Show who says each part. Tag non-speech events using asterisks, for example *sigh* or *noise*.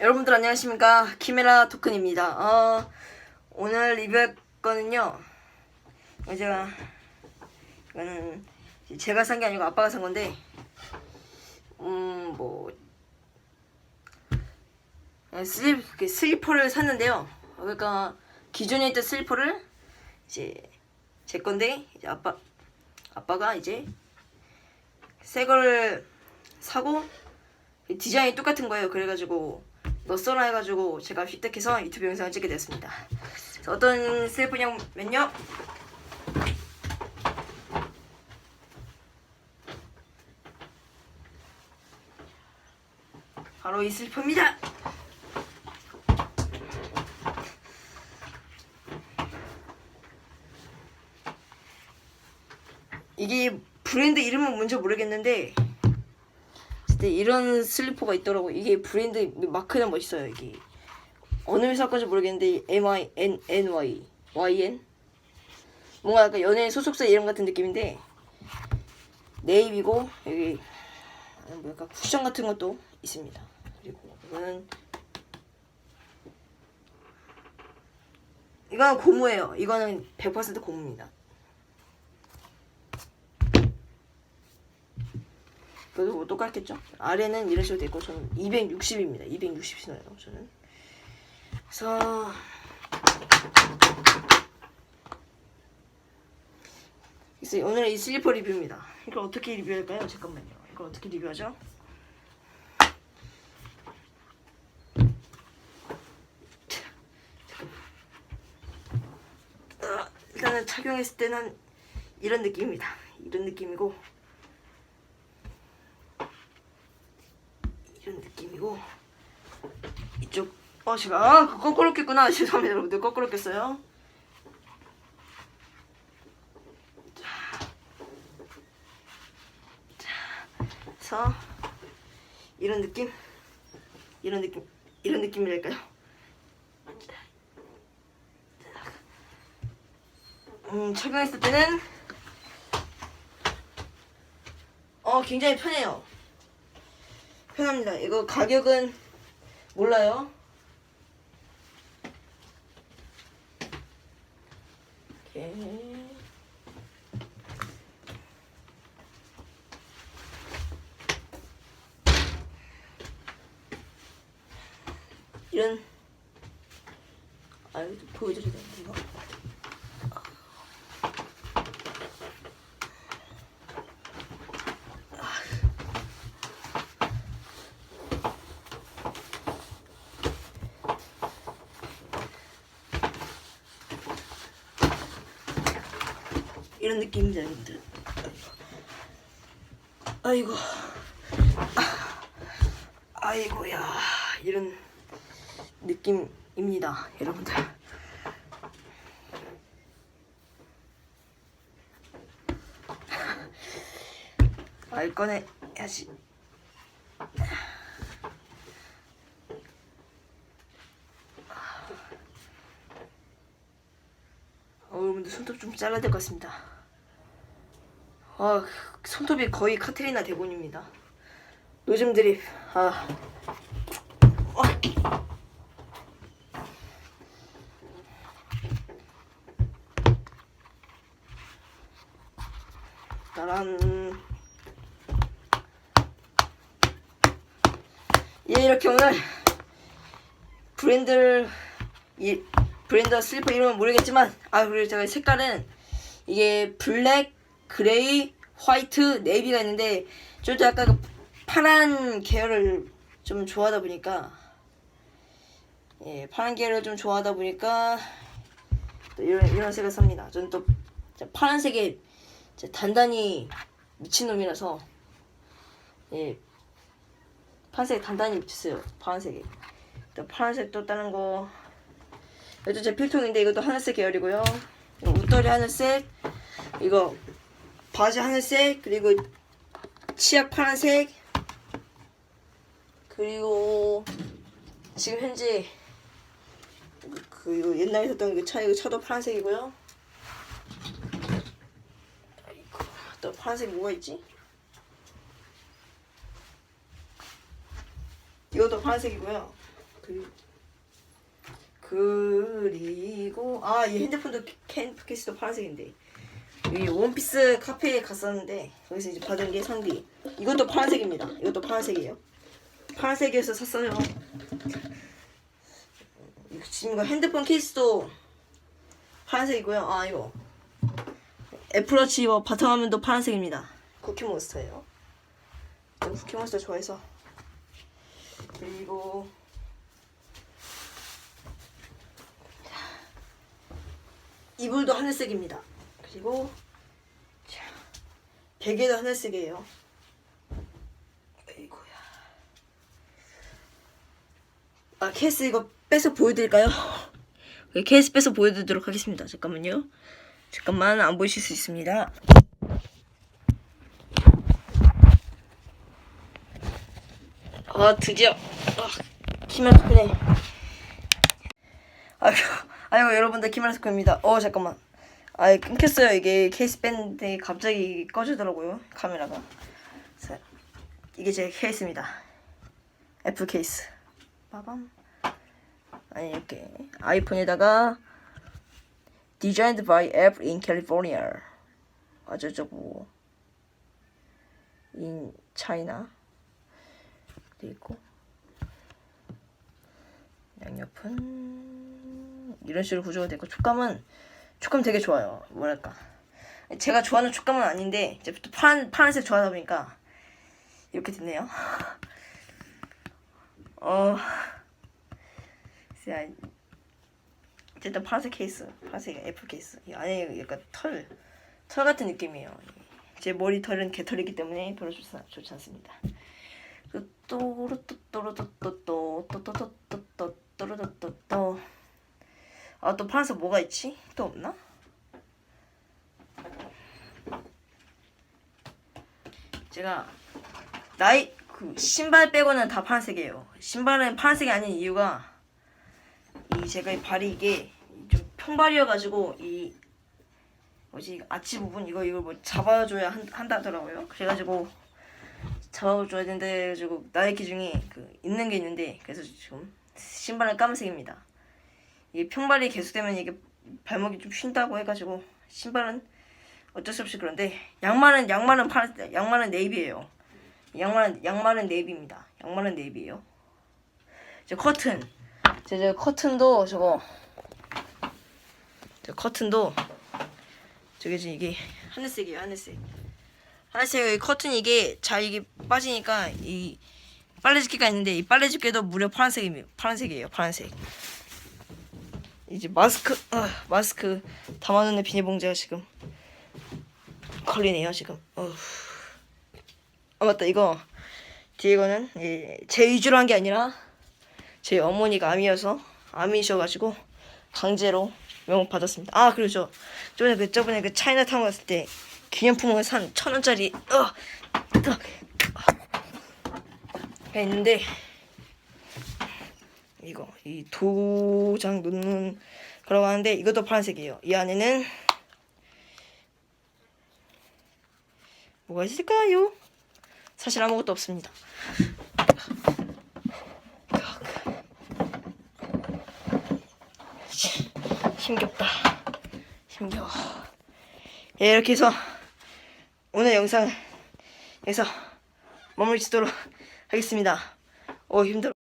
Speaker 1: 여러분들 안녕하십니까 키메라 토큰입니다. 어, 오늘 리뷰할 거는요. 제가 이거는 제가 산 게 아니고 아빠가 산 건데 음뭐 슬립 그 슬리퍼를 샀는데요. 그러니까 기존에 있던 슬리퍼를 이제 제 건데 이제 아빠 아빠가 이제 새 거를 사고 디자인이 똑같은 거예요. 그래가지고 너 써라 해가지고 제가 휘딱해서 유튜브 영상을 찍게 됐습니다. 어떤 슬리퍼냐면요. 바로 이 슬리퍼입니다. 이게 브랜드 이름은 뭔지 모르겠는데 근데 이런 슬리퍼가 있더라고. 이게 브랜드 마크는 멋있어요. 이게 어느 회사 건지 모르겠는데 M I N N Y Y N 뭔가 약간 연예인 소속사 이름 같은 느낌인데 네이비고 여기 뭐 약간 쿠션 같은 것도 있습니다. 그리고 이거는 이거는 고무예요. 이거는 100% 고무입니다. 그래도 뭐 똑같겠죠? 아래는 이런 식으로 되고 저는 260입니다. 260 신어요. 저는. 그래서 그래서 오늘 이 슬리퍼 리뷰입니다. 이걸 어떻게 리뷰할까요? 잠깐만요. 이걸 어떻게 리뷰하죠? 어, 일단은 착용했을 때는 이런 느낌입니다. 이런 느낌이고 이런 느낌이고. 이쪽 어 제가 아, 그거 거꾸로 꼈구나. *laughs* 죄송합니다 여러분들. 거꾸로 꼈어요? 자, 자, 그래서 이런 느낌? 이런 느낌 이런 느낌이랄까요? 음 착용했을 때는 어 굉장히 편해요 편합니다. 이거 가격은 몰라요. 이렇게. 이런 아 이거 좀 보여드려야 되는데 이거 이런 느낌입니다 여러분들 아이고. 아, 아이고야. 이런 느낌입니다 여러분들. 알 꺼내야지. 어, 여러분들 손톱 좀 잘라야 될 것 같습니다. 아, 손톱이 거의 카트리나 대본입니다. 요즘 드립. 아. 아. 따란. 예, 이렇게 오늘 브랜드를 이 브랜드 슬리퍼 이름은 모르겠지만 아 그리고 제가 색깔은 이게 블랙, 그레이, 화이트, 네이비가 있는데 저도 약간 그 파란 계열을 좀 좋아하다 보니까 예 파란 계열을 좀 좋아하다 보니까 또 이런 이런 색을 삽니다. 저는 또 파란색에 단단히 미친 놈이라서 예 파란색 단단히 미쳤어요. 파란색에 또 파란색 또 다른 거 이것도 제 필통인데 이것도 하늘색 계열이고요. 웃돌이 하늘색, 이거 바지 하늘색, 그리고 치약 파란색, 그리고 지금 현재 그 옛날에 샀던 그 차, 이거 차도 파란색이고요. 또 파란색 뭐가 있지? 이것도 파란색이고요. 그 그리고 아 이 핸드폰도 캔 케이스도 파란색인데 이 원피스 카페에 갔었는데 거기서 이제 받은 게 상비 이것도 파란색입니다. 이것도 파란색이에요. 파란색에서 샀어요. 지금 이거 핸드폰 케이스도 파란색이고요. 아 이거. 애플워치 이거 바탕화면도 파란색입니다. 쿠키몬스터예요. 저 쿠키몬스터 좋아해서. 그리고 이불도 하늘색입니다. 그리고 자, 베개도 하늘색이에요. 아이고야. 아 케이스 이거 빼서 보여드릴까요? *laughs* 네, 케이스 빼서 보여드리도록 하겠습니다. 잠깐만요. 잠깐만 안 보이실 수 있습니다. 아 드디어 아, 키마스크네. 아이고, 아이고 여러분들 키마스크입니다. 어 잠깐만. 아 끊겼어요 이게 케이스 뺐는데 갑자기 꺼지더라고요 카메라가. 자, 이게 제 케이스입니다. 애플 케이스. 빠밤. 아니 이렇게 아이폰에다가 Designed by Apple in California. 어쩌저고 in China. 돼 있고 양옆은 이런 식으로 구조가 되고 촉감은 촉감 되게 좋아요. 뭐랄까 제가 좋아하는 촉감은 아닌데 이제 또 파란 파란색 좋아하다 보니까 이렇게 됐네요. *laughs* 어, 자, 일단 파란색 케이스, 파란색 애플 케이스. 이 안에 약간 털, 털 같은 느낌이에요. 제 머리 털은 개털이기 때문에 별로 좋지, 좋지 않습니다. 또로또또로또또또또또또또또또또또또 아 또 파란색 뭐가 있지? 또 없나? 제가 나이 그 신발 빼고는 다 파란색이에요. 신발은 파란색이 아닌 이유가 이 제가 이 발이 이게 좀 평발이어가지고 이 뭐지 아치 부분 이거 이걸 뭐 잡아줘야 한, 한다더라고요. 그래가지고 잡아줘야 되는데 그래가지고 나이키 중에 그 있는 게 있는데 그래서 지금 신발은 까만색입니다. 이게 평발이 계속되면 이게 발목이 좀 쉰다고 해가지고 신발은 어쩔 수 없이 그런데 양말은 양말은 파란 양말은 네이비예요. 양말은 양말은 네이비입니다. 양말은 네이비예요. 이제 커튼 제, 저 커튼도 저거 저 커튼도 저게 지금 이게 하늘색이에요 하늘색 하늘색 이 커튼 이게 잘 이게 빠지니까 이 빨래집게가 있는데 이 빨래집게도 무려 파란색입니다 파란색이에요 파란색 이제 마스크 아, 마스크 담아놓는 비닐봉지가 지금 걸리네요 지금 어후. 아 맞다 이거 예, 제 위주로 한 게 아니라 제 어머니가 암이어서 암이셔가지고 강제로 명목 받았습니다. 아 그리고 저 저번에 그 저번에 그 차이나타운 갔을 때 기념품을 산 천 원짜리 어, 어, 가 있는데 이거 이 도장 놓는 거라고 하는데 이것도 파란색이에요. 이 안에는 뭐가 있을까요? 사실 아무것도 없습니다. 힘겹다. 힘겨워. 예, 이렇게 해서 오늘 영상 여기서 마무리 짓도록 하겠습니다. 오, 힘들어.